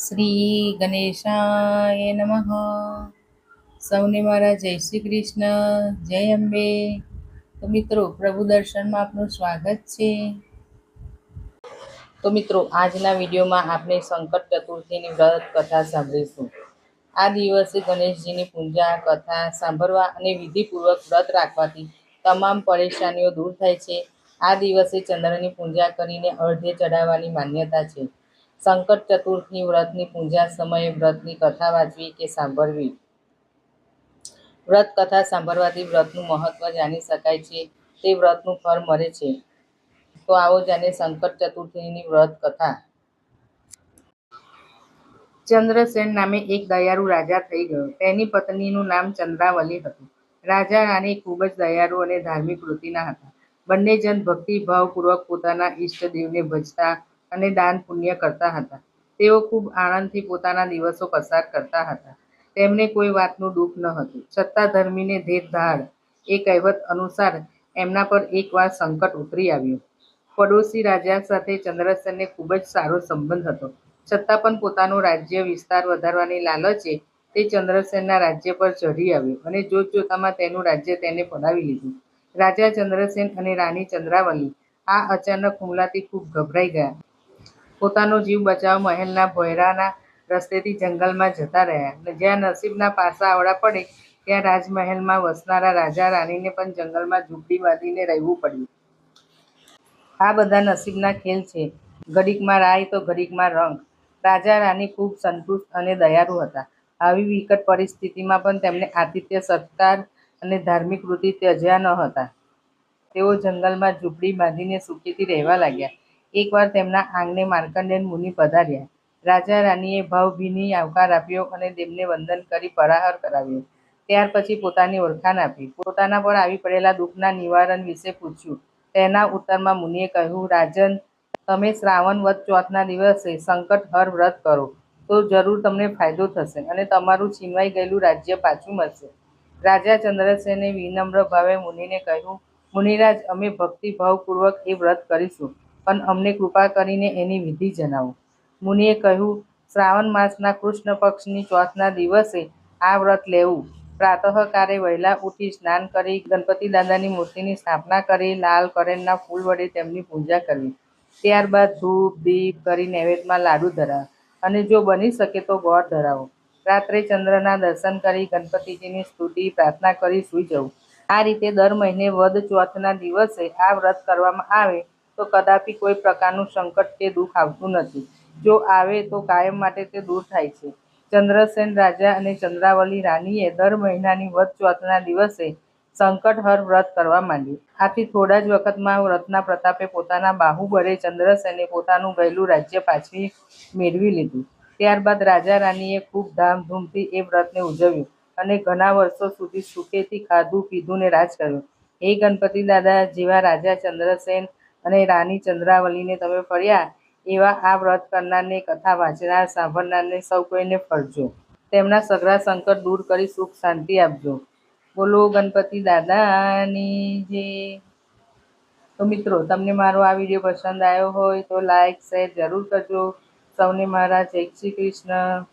શ્રી ગણેશાય નમઃ. સૌને મારા જય શ્રી કૃષ્ણ, જય અંબે. તો મિત્રો, પ્રભુ દર્શનમાં આપનું સ્વાગત છે. તો મિત્રો, આજના વિડીયોમાં આપણે સંકટ ચતુર્થીની વ્રત કથા સાંભળીશું. આ દિવસે ગણેશજીની પૂજા, કથા સાંભળવા અને વિધિપૂર્વક વ્રત રાખવાથી તમામ પરેશાનીઓ દૂર થાય છે. આ દિવસે ચંદ્રની પૂજા કરીને અર્ધે ચડાવવાની માન્યતા છે. સંકટ ચતુર્થી વ્રતની પૂજા સમયે વ્રતની કથા વાંચવી કે સાંભળવી? વ્રત કથા સાંભળવાથી વ્રતનું મહત્વ જાણી શકાય છે. તે વ્રતનું ફળ મળે છે. તો આવો જાણે સંકટ ચતુર્થીની વ્રત કથા. ચંદ્રસેન નામે એક દયાળુ રાજા થઈ ગયો. તેની પત્નીનું નામ ચંદ્રાવલી હતું. રાજા રાણી ખૂબ જ દયાળુ અને ધાર્મિક વૃત્તિના હતા. બંને જન ભક્તિભાવપૂર્વક પોતાના ઈષ્ટદેવને ભજતા અને દાન પુણ્ય કરતા હતા. તેઓ ખૂબ આનંદથી પોતાના દિવસો પસાર કરતા હતા. તેમને કોઈ વાતનું દુઃખ ન હતું. સત્તાધર્મીને ધેર ધાડ એ કહેવત અનુસાર એમના પર એકવાર સંકટ ઉતરી આવ્યું. પડોશી રાજા સાથે ચંદ્રસેનને ખૂબ જ સારો સંબંધ હતો. છતાં પણ પોતાનું રાજ્ય વિસ્તાર વધારવાની લાલચે તે ચંદ્રસેનના રાજ્ય પર ચઢી આવ્યો અને જોતજોતામાં તેનું રાજ્ય તેને પડાવી લીધું. રાજા ચંદ્રસેન અને રાણી ચંદ્રાવલી આ અચાનક હુમલાથી ખૂબ ગભરાઈ ગયા. પોતાનો જીવ બચાવવા મહેલના ભોયરાના રસ્તેથી જંગલમાં જતા રહ્યા. અને જ્યાં નસીબના પાસા આવડા પડે, ત્યાં રાજમહેલમાં વસનારા રાજા રાણીને પણ જંગલમાં ઝૂંપડી બાંધીને રહેવું પડ્યું. આ બધા નસીબના ખેલ છે. ઘડીકમાં રાય તો ઘડીકમાં રંગ. રાજા રાણી ખૂબ સંતુષ્ટ અને દયાળુ હતા. આવી વિકટ પરિસ્થિતિમાં પણ તેમને આતિથ્ય, સત્કાર અને ધાર્મિક વૃત્તિ ત્યજ્યા ન હતા. તેઓ જંગલમાં ઝૂંપડી બાંધીને સુખીથી રહેવા લાગ્યા. એકવાર તેમના આંગણે માર્કંડેય મુનિ પધાર્યા. રાજા રાણીએ ભાવભીની આવકાર આપ્યો અને તેમને વંદન કરી પરાહર કરાવ્યો. ત્યાર પછી પોતાની ઓળખાણ આપી. પોતાના પર આવી પડેલા દુઃખના નિવારણ વિશે પૂછ્યું. તેના ઉત્તરમાં મુનિએ કહ્યું, રાજન, તમે શ્રાવણ વધ ચોથના દિવસે સંકટ હર વ્રત કરો, તો જરૂર તમને ફાયદો થશે અને તમારું છીનવાઈ ગયેલું રાજ્ય પાછું મળશે. રાજા ચંદ્રસેને વિનમ્ર ભાવે મુનિને કહ્યું, મુનિરાજ, અમે ભક્તિભાવપૂર્વક એ વ્રત કરીશું. પણ અમને કૃપા કરીને એની વિધિ જણાવો. મુનિએ કહ્યું, શ્રાવણ માસના કૃષ્ણ પક્ષની ચોથના દિવસે આ વ્રત લેવું. પ્રાતઃકાળે વહેલા ઉઠી સ્નાન કરી ગણપતિ દાદાની મૂર્તિની સ્થાપના કરી, લાલ કરેણના ફૂલ વડે તેમની પૂજા કરવી. ત્યારબાદ ધૂપ, દીપ કરી નૈવેદ્યમાં લાડુ ધરાવ. અને જો બની શકે તો ગોળ ધરાવો. રાત્રે ચંદ્રના દર્શન કરી ગણપતિજીની સ્તુતિ, પ્રાર્થના કરી સૂઈ જવું. આ રીતે દર મહિને વદ ચોથના દિવસે આ વ્રત કરવામાં આવે તો કદાપી કોઈ પ્રકારનું સંકટ કે દુઃખ આવતું નથી. જો આવે તો કાયમ માટે તે દૂર થાય છે. ચંદ્રસેન રાજા અને ચંદ્રાવલી રાનીએ દર મહિનાની વધ ચોથના દિવસે સંકટહર વ્રત કરવા માંડ્યું. આથી થોડા જ વખતમાં વ્રતના પ્રતાપે પોતાના બાહુબળે ચંદ્રસેને પોતાનું ગયેલું રાજ્ય પાછી મેળવી લીધું. ત્યારબાદ રાજા રાનીએ ખૂબ ધામધૂમથી એ વ્રતને ઉજવ્યું અને ઘણા વર્ષો સુધી સુખેથી ખાધું પીધું ને રાજ કર્યું. હે ગણપતિ દાદા જેવા રાજા ચંદ્રસેન અને રાણી ચંદ્રાવલીને તમે ફર્યા એવા આ વ્રત કરનારને કથા વાંચનાર, સાંભળનારને સૌ કોઈને ફરજો. તેમના સઘળા સંકટ દૂર કરી સુખ શાંતિ આપજો. બોલો ગણપતિ દાદાની જે. તો મિત્રો, તમને મારો આ વીડિયો પસંદ આવ્યો હોય તો લાઈક, શેર જરૂર કરજો. સૌને મારા જય શ્રી કૃષ્ણ.